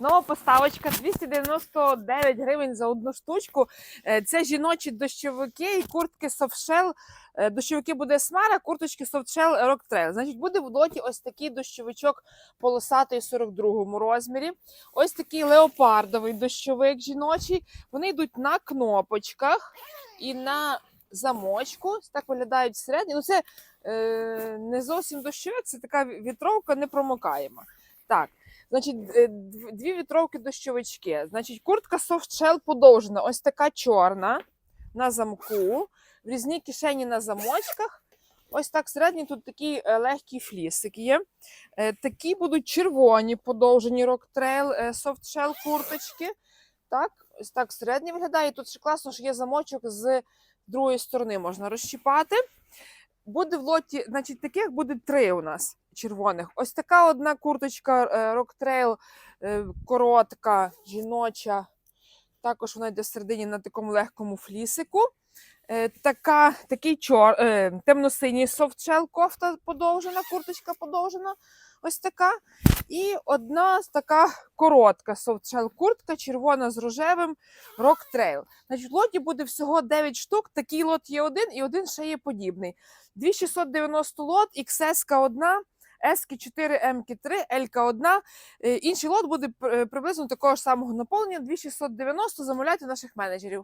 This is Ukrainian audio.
Нова поставочка 299 гривень за одну штучку. Е, Це жіночі дощовики і куртки софтшел. Дощовики буде смара, курточки софтшел роктрел. Значить, буде в лоті ось такий дощовичок полосатий 42-му розмірі. Ось такий леопардовий дощовик жіночий. Вони йдуть на кнопочках і на замочку. Так виглядають всередині. Ну, це е, не зовсім дощовик, це така вітровка непромокаєма. Так. Значить, е, дві вітровки дощовички. Значить, куртка софтшел подовжена, ось така чорна на замку, в різні кишені на замочках. Ось так всередині тут такий е, легкий флісик є. Е, Такі будуть червоні подовжені рок-трейл софтшел курточки. Так, ось так всередині виглядає. Тут ще класно, що є замочок з другої сторони можна розщіпати. Буде в лоті, значить, таких буде три у нас червоних. Ось така одна курточка е, Rocktrail е, коротка, жіноча. Також вона йде всередині на такому легкому флісику. Е, така, Такий чор, темно-синій софтшел, кофта подовжена, курточка подовжена. ось така. І одна така коротка софтшел-куртка, червона з рожевим рок-трейл. Значить, В лоті буде всього 9 штук. Такий лот є один і один ще є подібний. 2690 лот, XS одна. С-4, М-3, Елька 1 Інший лот буде е, приблизно такого ж самого наповнення 2690. Замовляйте наших менеджерів.